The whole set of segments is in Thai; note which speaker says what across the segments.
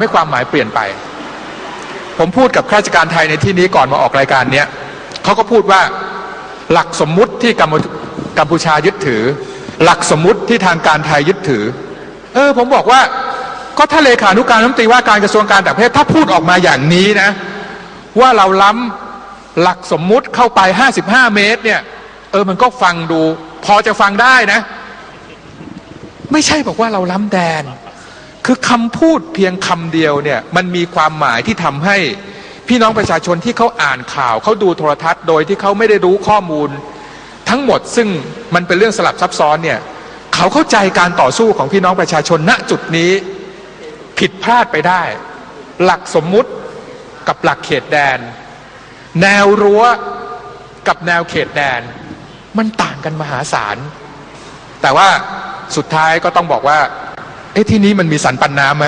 Speaker 1: ให้ความหมายเปลี่ยนไป ผมพูดกับข้าราชการไทยในที่นี้ก่อนมาออกรายการเนี้ยเขาก็พูดว่าหลักสมมุติที่กัมพูชายึดถือ หลักสมมุติที่ทางการไทยยึดถือ เออ ผมบอกว่า ก็ถ้าเลขานุการรัฐมนตรีว่าการกระทรวงการต่างประเทศถ้าพูดออกมาอย่างนี้นะ ว่าเราล้ำหลักสมมุติเข้าไป 55 เมตร เนี่ย เออมันก็ฟังดู พอจะฟังได้นะ ไม่ใช่บอกว่าเราล้ำแดน คือคำพูดเพียงคำเดียวเนี่ยมันมีความหมายที่ทำให้พี่น้องประชาชนที่เขาอ่านข่าวเขาดูโทรทัศน์โดยที่เขาไม่ได้รู้ข้อมูล ทั้งหมดซึ่งมันเป็นเรื่องสลับซับซ้อนเนี่ยเขาเข้าใจการต่อสู้ของพี่น้องประชาชนณจุดนี้ผิดพลาดไปได้ หลักสมมุติกับหลักเขตแดน แนวรั้วกับแนวเขตแดน มันต่างกันมหาศาลแต่ว่าสุดท้ายก็ต้องบอกว่า เอ๊ะที่นี้มันมีสันปันน้ำไหม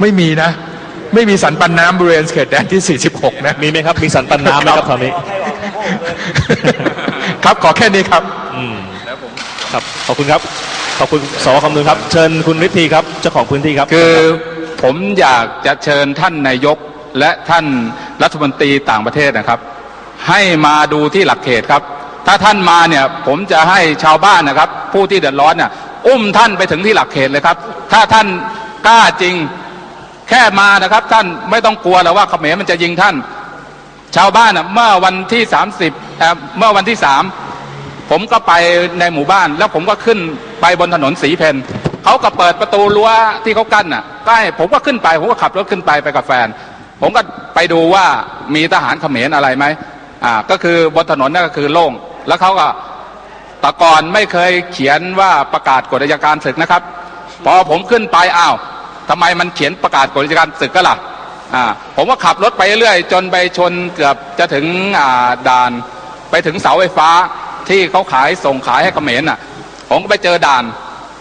Speaker 1: ไม่มีนะ ไม่มีสันปันน้ำบริเวณเขตแดนที่ 46 นะ
Speaker 2: มีไหมครับ มีสันปันน้ำไหมครับตอนนี้
Speaker 1: ครับขอแค่นี้ครับ
Speaker 2: อืมครับ ขอบคุณครับ ขอบคุณสวคำนึงครับ เชิญคุณฤทธีครับเจ้าของพื้นที่ครับ
Speaker 3: คือผมอยากจะเชิญท่านนายกและท่านรัฐมนตรีต่างประเทศนะครับ ให้มาดูที่หลักเขตครับ ถ้าท่านมาเนี่ย ผมจะให้ชาวบ้านนะครับ ผู้ที่เดือดร้อนเนี่ย อุ้มท่านไปถึงที่หลักเขตเลยครับ ถ้าท่านกล้าจริงแค่มานะครับ ท่านไม่ต้องกลัวหรอกว่าเขมรมันจะยิงท่าน ชาวบ้านน่ะเมื่อวันที่30เอ่อเมื่อวันที่สามผมก็ไปในหมู่บ้าน แล้วผมก็ขึ้นไปบนถนนสีเพนเขาก็เปิดประตูรั้วที่เขากั้นน่ะใกล้ผมก็ขึ้นไป ผมก็ขับรถขึ้นไปไปกับแฟน ผมก็ไปดูว่ามีทหารเขมรอะไรไหมอ่าก็คือบนถนนนั่นก็คือโล่งแล้วเขาก็ ตะกอนไม่เคยเขียนว่าประกาศกฎอัยการศึกนะครับ พอผมขึ้นไปอ้าวทำไมมันเขียนประกาศกฎอัยการศึกก็ล่ะอ่าผมก็ขับรถไปเรื่อยจนไปชนเกือบจะถึงอ่าด่าน ไปถึงเสาไฟฟ้าที่เขาขายส่งขายให้เขมรน่ะ ผมก็ไปเจอด่าน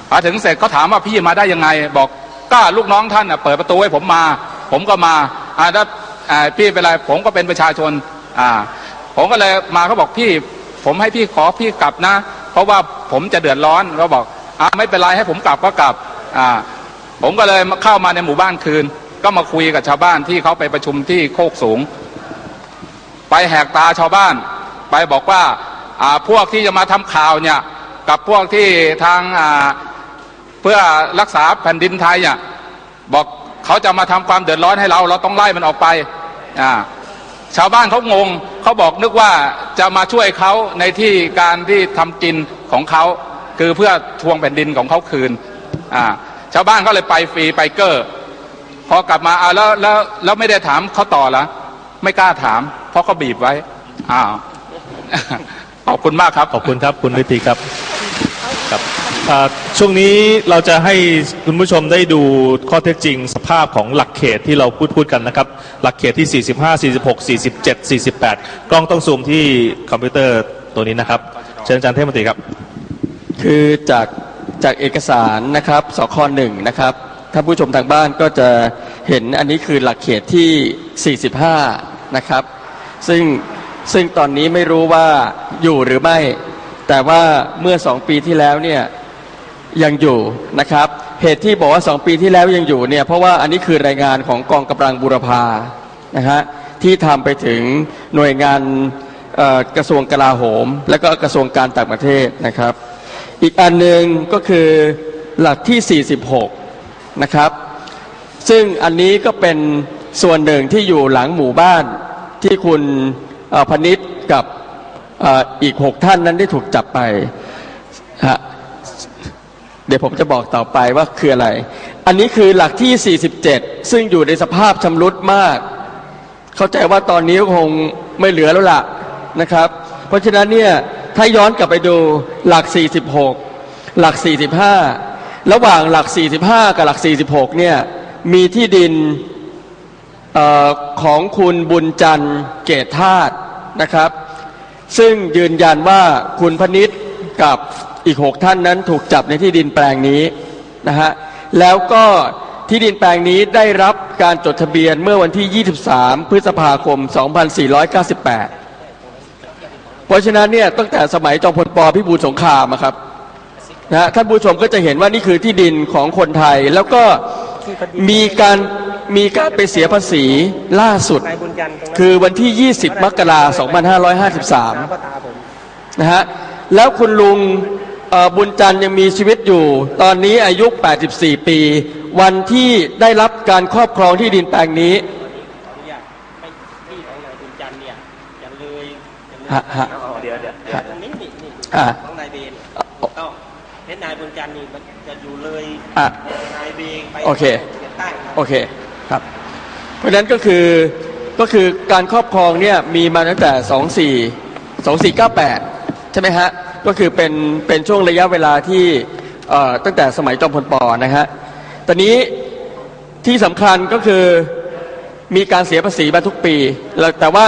Speaker 3: พอถึงเสร็จเขาถามว่าพี่มาได้ยังไง บอกก็ลูกน้องท่านน่ะเปิดประตูให้ผมมา ผมก็มาอ่าถ้าพี่เป็นไรผมก็เป็นประชาชนอ่าผมก็เลยมาเขาบอกพี่ ผมให้พี่ขอพี่กลับนะ เพราะว่าผมจะเดือดร้อนเขาบอกอ่าไม่เป็นไรให้ผมกลับก็กลับอ่าผมก็เลยเข้ามาในหมู่บ้านคืน ก็มาคุยกับชาวบ้านที่เขาไปประชุมที่โคกสูง ไปแหกตาชาวบ้าน ไปบอกว่าอ่าพวกที่จะมาทำข่าวเนี่ยกับพวกที่ทางอ่าเพื่อรักษาแผ่นดินไทยเนี่ยบอกเขาจะมาทำความเดือดร้อนให้เรา เราต้องไล่มันออกไปอ่า ชาวบ้านเขางงเขาบอกนึกว่าจะมาช่วยเขาในที่การที่ทำกินของเขาคือเพื่อทวงแผ่นดินของเขาคืนอ่าชาวบ้านก็เลยไปฟรีไปเกอร์พอกลับมาอ่าแล้วแล้วแล้วไม่ได้ถามเขาต่อละไม่กล้าถาม เพราะเขาบีบไว้อ้าวขอบคุณมากครับ
Speaker 2: ขอบคุณครับคุณฤทธีครับครับ ช่วงนี้เราจะให้คุณผู้ชมได้ดูข้อเท็จจริงสภาพของหลักเขตที่เราพูดพูดกันนะครับ หลักเขตที่ 45 46 47 48 กล้องต้องซูมที่คอมพิวเตอร์ตัวนี้นะครับ เชิญอาจารย์เทพมนตรีครับ
Speaker 4: คือจากจากเอกสารนะครับสคหนึ่งนะครับท่านผู้ชมทางบ้านก็จะเห็นอันนี้คือหลักเขตที่ 45 นะครับ ซึ่งซึ่งตอนนี้ไม่รู้ว่าอยู่หรือไม่ แต่ว่าเมื่อสองปีที่แล้วเนี่ย ยังอยู่นะครับ เหตุที่บอกว่าสองปีที่แล้วยังอยู่เนี่ยเพราะว่าอันนี้คือรายงานของกองกำลังบูรพานะฮะที่ทำไปถึงหน่วยงานกระทรวงกลาโหม และก็กระทรวงการต่างประเทศนะครับ อีกอันหนึ่งก็คือหลักที่ 46 นะครับ ซึ่งอันนี้ก็เป็นส่วนหนึ่งที่อยู่หลังหมู่บ้านที่คุณพนิษกับออีก 6 ท่านนั้นได้ถูกจับไปฮะ ดี๋ยวผมจะบอกต่อไปว่าคืออะไร อันนี้คือหลักที่ 47 ซึ่งอยู่ในสภาพชำรุดมาก เข้าใจว่าตอนนี้คงไม่เหลือแล้วล่ะนะครับ เพราะฉะนั้นเนี่ยถ้าย้อนกลับไปดูหลัก 46 หลัก 45 ระหว่างหลัก 45 กับหลัก 46 เนี่ยมีที่ดินออของคุณบุญจันทร์เกตธาตุนะครับ ซึ่งยืนยันว่าคุณพนิษกับ อีก6ท่านนั้นถูกจับในที่ดินแปลงนี้นะฮะแล้วก็ที่ดินแปลงนี้ได้รับการจดทะเบียนเมื่อวันที่ 23 พฤษภาคม 2498 เพราะฉะนั้นเนี่ยตั้งแต่สมัยจอมพลปพิบูลสงครามอะครับนะท่านผู้ชมก็จะเห็นว่านี่คือที่ดินของคนไทย แล้วก็มีการมีการไปเสียภาษีล่าสุด คือวันที่ 20 มกราคม 2553
Speaker 5: นะ
Speaker 4: ฮะแล้วคุณลุง บุญจันทร์ยังมีชีวิตอยู่ ตอนนี้อายุ 84 ปี วันที่ได้รับการครอบครองที่ดินแปลงนี้
Speaker 5: ขออนุญาตไม่ที่ของนายบุญจันทร์เนี่ยจะเลยจะเลย
Speaker 4: ฮะฮะ
Speaker 5: อ๋อเดี๋ยวเดี๋ยวเดี๋ยวตรงนี้นี่นี่
Speaker 4: อะ
Speaker 5: ของนายเบนต้องเห็นนายบุญจันทร์นี่มันจะอยู่เลย
Speaker 4: อะ
Speaker 5: นายเบนไป
Speaker 4: โอเค
Speaker 5: ขียนใต้ครับ
Speaker 4: โอเคครับ เพราะฉะนั้นก็คือก็คือการครอบครองเนี่ยมีมาตั้งแต่ 24 2498 ใช่ไหมฮะ ก็คือเป็นเป็นช่วงระยะเวลาที่เอ่อตั้งแต่สมัยจอมพลปอนะฮะตอนนี้ที่สำคัญก็คือมีการเสียภาษีมาทุกปีแล้วแต่ว่า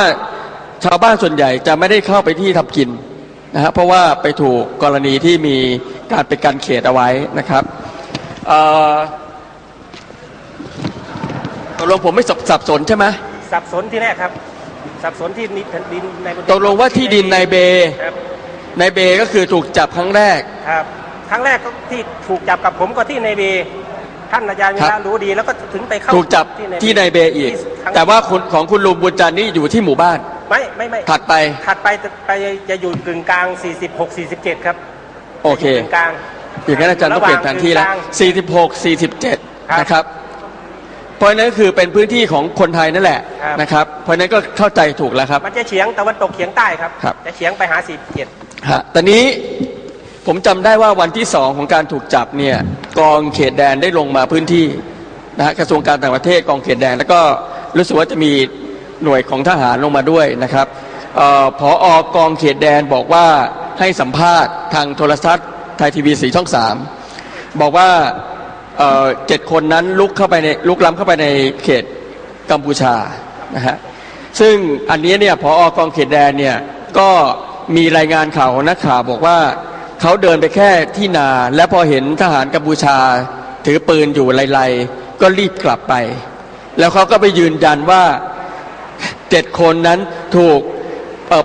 Speaker 4: ชาวบ้านส่วนใหญ่จะไม่ได้เข้าไปที่ทำกินนะฮะเพราะว่าไปถูกกรณีที่มีการไปกันเขตเอาไว้นะครับเอ่อตกลงผมไม่สับสับสนใช่ไหม
Speaker 5: สับสนที่แรกครับ สับสนที่นิดดินนายบุญจันทร์
Speaker 4: ตกลงว่าที่ดินนายเบ
Speaker 5: ครับ
Speaker 4: นายเบก็คือถูกจับครั้งแรก
Speaker 5: ครับครั้งแรกก็ที่ถูกจับกับผมก็ที่นายเบท่านอาจารย์วิ
Speaker 4: ครั
Speaker 5: ระ
Speaker 4: บ
Speaker 5: รู้ดีแล้วก็ถึงไปเข้า
Speaker 4: ถูกจับที่นายเบอีก
Speaker 5: ที่ครั้ง
Speaker 4: แต่ว่าคุณของคุณลุงบุญจันทร์นี่อยู่ที่หมู่บ้าน
Speaker 5: ไม่ไม่ไม่
Speaker 4: ถัดไป
Speaker 5: ถัดไปจะไปจะอยู่กึ่งกลาง 46 47 ครับ
Speaker 4: โอเค
Speaker 5: จะยู่กึ่งกลาง
Speaker 4: อย่างนั้นอาจารย์ต้องเปลี่ยนแผนที่แล้ว
Speaker 5: ระหว่างกึ่งกลาง
Speaker 4: 46 47
Speaker 5: ครับ
Speaker 4: นะครับ เพราะฉะนั้นก็คือเป็นพื้นที่ของคนไทยนั่นแหละ
Speaker 5: ครับ
Speaker 4: นะครับ เพราะฉะนั้นก็เข้าใจถูกแล้วครับ
Speaker 5: มันจะเฉียงตะวันตกเฉียงใต้ครับ
Speaker 4: ครับ
Speaker 5: จะเฉียงไปหา 47
Speaker 4: ฮะตอนนี้ผมจำได้ว่าวันที่สองของการถูกจับเนี่ยกองเขตแดนได้ลงมาพื้นที่นะฮะกระทรวงการต่างประเทศกองเขตแดน แล้วก็รู้สึกว่าจะมีหน่วยของทหารลงมาด้วยนะครับออผออกองเขตแดนบอกว่าให้สัมภาษณ์ทางโทรทัศน์ไทยทีวีสีช่องสามบอกว่าเจ็ดคนนั้นลุกเข้าไปในลุกล้ำเข้าไปในเขตกัมพูชานะฮะซึ่งอันนี้เนี่ยพออกองเขตแดนเนี่ยก็ มีรายงานข่าวของนักข่าวบอกว่าเขาเดินไปแค่ที่นา และพอเห็นทหารกัมพูชา ถือปืนอยู่ไล่ๆก็รีบกลับไป แล้วเขาก็ไปยืนยันว่าเจ็ดคนนั้นถูก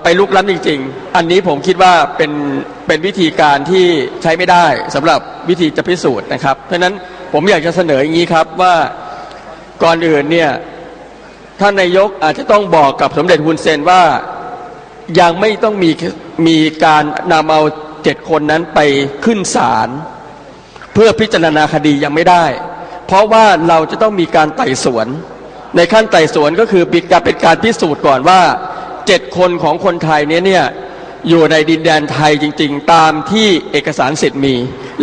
Speaker 4: ไปลุกล้ำจริง ๆ อันนี้ผมคิดว่าเป็นเป็นวิธีการที่ใช้ไม่ได้สำหรับวิธีจะพิสูจน์นะครับ เพราะนั้นผมอยากจะเสนออย่างนี้ครับว่าก่อนอื่นเนี่ยท่านนายกอาจจะต้องบอกกับสมเด็จฮุนเซนว่า ยังไม่ต้องมีมีการนำเอาเจ็ดคนนั้นไปขึ้นศาลเพื่อพิจารณาคดียังไม่ได้ เพราะว่าเราจะต้องมีการไต่สวน ในขั้นไต่สวนก็คือปิดการเป็นการพิสูจน์ก่อนว่าเจ็ดคนของคนไทยเนี้เนี่ยอยู่ในดินแดนไทยจริง ๆ ตามที่เอกสารสิทธิ์มี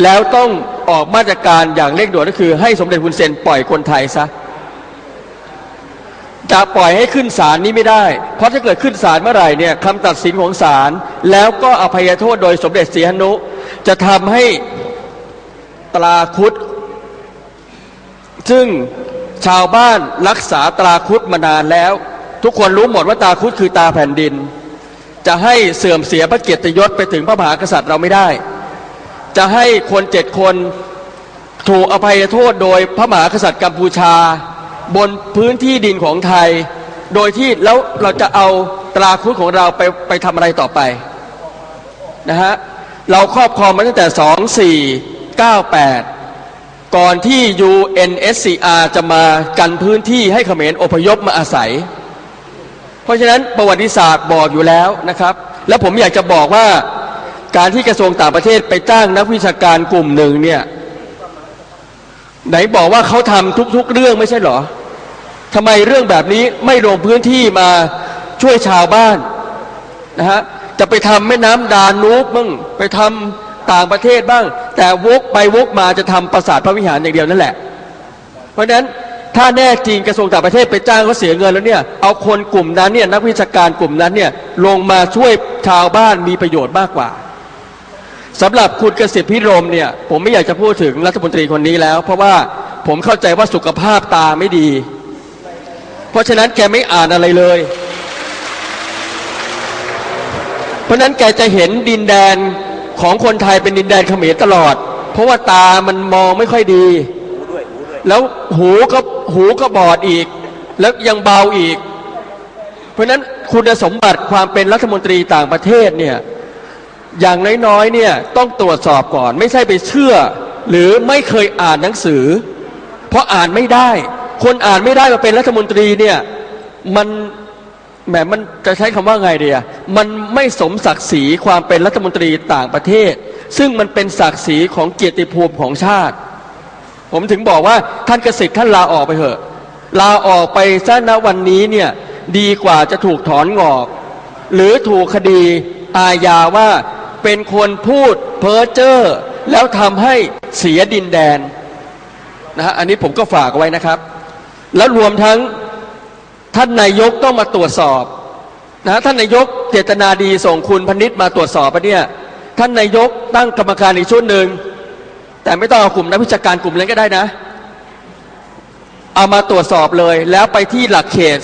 Speaker 4: แล้วต้องออกมาตรการอย่างเร่งด่วนก็คือให้สมเด็จฮุนเซนปล่อยคนไทยซะ จะปล่อยให้ขึ้นศาลนี้ไม่ได้ เพราะถ้าเกิดขึ้นศาลเมื่อไหร่เนี่ยคำตัดสินของศาลแล้วก็อภัยโทษโดยสมเด็จศรีหนุ จะทำให้ตราคุดซึ่งชาวบ้านรักษาตราคุดมานานแล้ว ทุกคนรู้หมดว่าตาคุดคือตาแผ่นดิน จะให้เสื่อมเสียพระเกียรติยศไปถึงพระมหากษัตริย์เราไม่ได้ จะให้คนเจ็ดคนถูกอภัยโทษโดยพระมหากษัตริย์กัมพูชา บนพื้นที่ดินของไทย โดยที่แล้วเราจะเอาตราคุดของเราไปไปทำอะไรต่อไปนะฮะเราครอบครองมาตั้งแต่ 2498 ก่อนที่ UNSCR จะมากันพื้นที่ให้เขมรอพยพมาอาศัย เพราะฉะนั้นประวัติศาสตร์บอกอยู่แล้วนะครับ แล้วผมอยากจะบอกว่าการที่กระทรวงต่างประเทศไปจ้างนักวิชาการกลุ่มหนึ่งเนี่ยไหนบอกว่าเขาทำทุกๆเรื่องไม่ใช่หรอ ทำไมเรื่องแบบนี้ไม่ลงพื้นที่มาช่วยชาวบ้านนะฮะจะไปทำแม่น้ำดานูบบ้างไปทำต่างประเทศบ้าง แต่วกไปวกมาจะทำปราสาทพระวิหารอย่างเดียวนั่นแหละ เพราะฉะนั้นถ้าแน่จริงกระทรวงต่างประเทศไปจ้างเขาเสียเงินแล้วเนี่ยเอาคนกลุ่มนั้นเนี่ยนักวิชาการกลุ่มนั้นเนี่ยลงมาช่วยชาวบ้านมีประโยชน์มากกว่าสำหรับคุณเกษตรพิรมเนี่ยผมไม่อยากจะพูดถึงรัฐมนตรีคนนี้แล้ว เพราะว่าผมเข้าใจว่าสุขภาพตาไม่ดี เพราะฉะนั้นแกไม่อ่านอะไรเลย เพราะนั้นแกจะเห็นดินแดนของคนไทยเป็นดินแดนเขมรตลอด เพราะว่าตามันมองไม่ค่อยดี แล้วหูก็หูก็บอดอีก แล้วยังเบาอีก เพราะนั้นคุณสมบัติความเป็นรัฐมนตรีต่างประเทศเนี่ยอย่างน้อยๆเนี่ยต้องตรวจสอบก่อน ไม่ใช่ไปเชื่อ หรือไม่เคยอ่านหนังสือ เพราะอ่านไม่ได้ คนอ่านไม่ได้มาเป็นรัฐมนตรีเนี่ยมันแหมมันจะใช้คำว่าไงเดียมันไม่สมศักดิ์ศรีความเป็นรัฐมนตรีต่างประเทศ ซึ่งมันเป็นศักดิ์ศรีของเกียรติภูมิของชาติ ผมถึงบอกว่าท่านเกษตรท่านลาออกไปเถอะลาออกไปซะณวันนี้เนี่ยดีกว่าจะถูกถอนงอก หรือถูกคดีอาญาว่าเป็นคนพูดเพ้อเจ้อแล้วทำให้เสียดินแดนนะฮะอันนี้ผมก็ฝากไว้นะครับ แล้วรวมทั้งท่านนายกต้องมาตรวจสอบนะท่านนายกเจตนาดีส่งคุณพนิษมาตรวจสอบปะเนี่ยท่านนายกตั้งกรรมการอีกชุดหนึ่งแต่ไม่ต้องเอากลุ่มนักวิชาการกลุ่มนั้นก็ได้นะ เอามาตรวจสอบเลยแล้วไปที่หลักเขต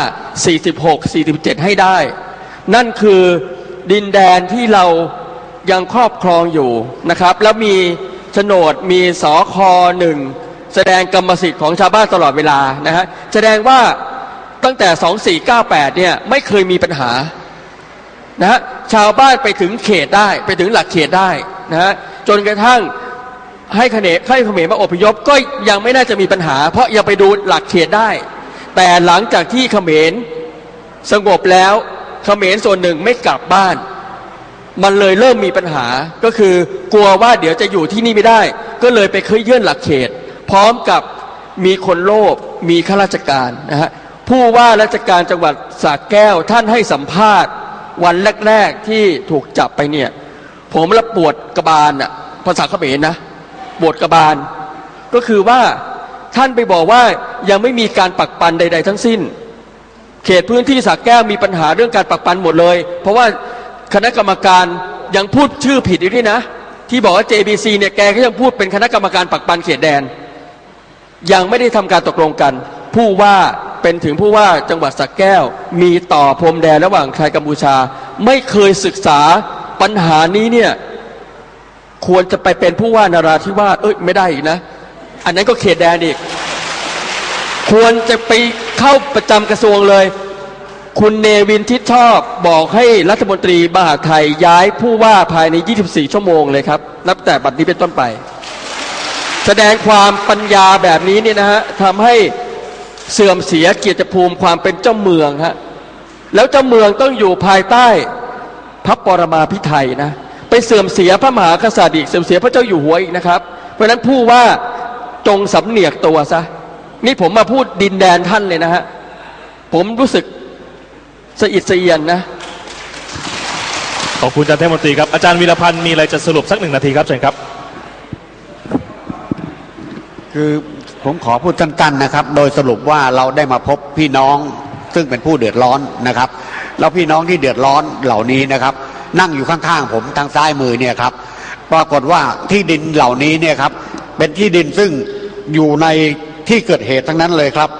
Speaker 4: 45 46 47 ให้ได้ นั่นคือดินแดนที่เรายังครอบครองอยู่นะครับ แล้วมีโฉนดมีสอคอหนึ่ง แสดงกรรมสิทธิ์ของชาวบ้านตลอดเวลานะฮะแสดงว่าตั้งแต่ 2498 เนี่ยไม่เคยมีปัญหานะฮะชาวบ้านไปถึงเขตได้ไปถึงหลักเขตได้นะฮะจนกระทั่งให้เขมรให้เขมรมาอพยพก็ยังไม่น่าจะมีปัญหา เพราะยังไปดูหลักเขตได้ แต่หลังจากที่เขมรสงบแล้วเขมรส่วนหนึ่งไม่กลับบ้าน มันเลยเริ่มมีปัญหาก็คือกลัวว่าเดี๋ยวจะอยู่ที่นี่ไม่ได้ ก็เลยไปเคยเยื่อนหลักเขต พร้อมกับมีคนโลภมีข้าราชการนะฮะผู้ว่าราชการจังหวัดสระแก้วท่านให้สัมภาษณ์ วันแรก ๆ ที่ถูกจับไปเนี่ย ผมละปวดกระบาลอะภาษาเขมรนะปวดกระบาล ก็คือว่าท่านไปบอกว่ายังไม่มีการปักปันใด ๆ ทั้งสิ้น เขตพื้นที่สระแก้วมีปัญหาเรื่องการปักปันหมดเลย เพราะว่าคณะกรรมการยังพูดชื่อผิดอีกด้วยนะ ที่บอกว่า JBC เนี่ยแกก็ยังพูดเป็นคณะกรรมการปักปันเขตแดน ยังไม่ได้ทำการตกลงกัน ผู้ว่าเป็นถึงผู้ว่าจังหวัดสระแก้ว มีต่อพรมแดนระหว่างไทยกัมพูชา ไม่เคยศึกษาปัญหานี้เนี่ยควรจะไปเป็นผู้ว่านาราธิวาสเอ้ยไม่ได้อีกนะ อันนั้นก็เขตแดนอีก ควรจะไปเข้าประจำกระทรวงเลย คุณเนวินทิดชอบบอกให้รัฐมนตรีมหาไทยย้ายผู้ว่าภายใน 24 ชั่วโมงเลยครับ นับแต่บัดนี้เป็นต้นไป แสดงความปัญญาแบบนี้นี่นะฮะทำให้เสื่อมเสียเกียรติภูมิความเป็นเจ้าเมืองฮะแล้วเจ้าเมืองต้องอยู่ภายใต้พระปรมาภิไธยนะไปเสื่อมเสียพระมหากษัตริย์อีกเสื่อมเสียพระเจ้าอยู่หัวอีกนะครับ เพราะฉะนั้นผู้ว่าจงสำเนียกตัวซะนี่ผมมาพูดดินแดนท่านเลยนะฮะผมรู้สึกสะอิดสะเอียนนะ
Speaker 2: ขอบคุณอาจารย์เทมนตรีครับอาจารย์วีรพันธ์มีอะไรจะสรุปสักหนึ่งนาทีครับเชิญครับ
Speaker 6: คือผมขอพูดสั้นๆนะครับ โดยสรุปว่าเราได้มาพบพี่น้องซึ่งเป็นผู้เดือดร้อนนะครับ แล้วพี่น้องที่เดือดร้อนเหล่านี้นะครับ นั่งอยู่ข้างๆผมทางซ้ายมือเนี่ยครับ ปรากฏว่าที่ดินเหล่านี้เนี่ยครับ เป็นที่ดินซึ่งอยู่ในที่เกิดเหตุทั้งนั้นเลยครับ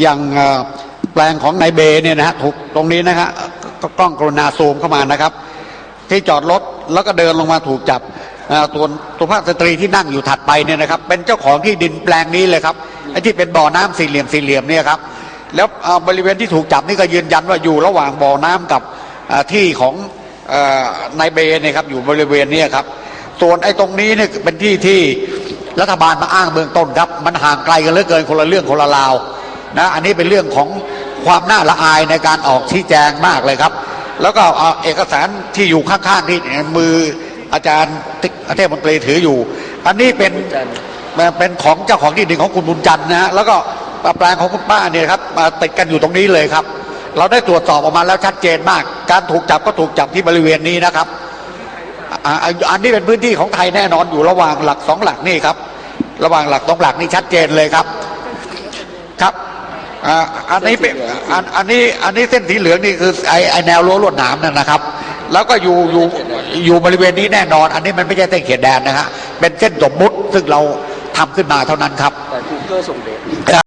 Speaker 6: อย่างแปลงของนายเบเนี่ยนะฮะถูกตรงนี้นะฮะก็กล้องกรุณาซูมเข้ามานะครับ ที่จอดรถแล้วก็เดินลงมาถูกจับ ตัวตัวภาพสตรีที่นั่งอยู่ถัดไปเนี่ยนะครับ เป็นเจ้าของที่ดินแปลงนี้เลยครับไอ้ที่เป็นบ่อน้ำสี่เหลี่ยมสี่เหลี่ยมเนี่ยครับแล้วบริเวณที่ถูกจับนี่ก็ยืนยันว่าอยู่ระหว่างบ่อน้ำกับที่ของนายเบเนี่ยครับอยู่บริเวณนี้ครับส่วนไอ้ตรงนี้เนี่ยเป็นที่ที่รัฐบาลมาอ้างเบื้องต้นครับ มันห่างไกลกันเหลือเกินคนละเรื่องคนละราวนะอันนี้เป็นเรื่องของความน่าละอายในการออกชี้แจงมากเลยครับ แล้วก็เอาเอกสารที่อยู่ข้างๆที่มือ อาจารย์เทพมนตรีถืออยู่ อันนี้เป็นเป็นของเจ้าของที่ดินของคุณบุญจันทร์นะฮะแล้วก็แปลงของคุณป้าเนี่ยครับมาติดกันอยู่ตรงนี้เลยครับ เราได้ตรวจสอบออกมาแล้วชัดเจนมาก การถูกจับก็ถูกจับที่บริเวณนี้นะครับอันนี้เป็นพื้นที่ของไทยแน่นอนอยู่ระหว่างหลักสองหลักนี่ครับ ระหว่างหลักสองหลักนี่ชัดเจนเลยครับครับอันนี้เป็นอันอันนี้อันนี้เส้นสีเหลืองนี่คือไอไอแนวรั้วลวดหนามนั่นนะครับ แล้วก็อยู่อยู่อยู่บริเวณนี้แน่นอน อันนี้มันไม่ใช่เส้นเขตแดนนะฮะเป็นเส้นสมมุติซึ่งเราทำขึ้นมาเท่านั้นครับ
Speaker 4: แต่กูเกอร์ส่งเดช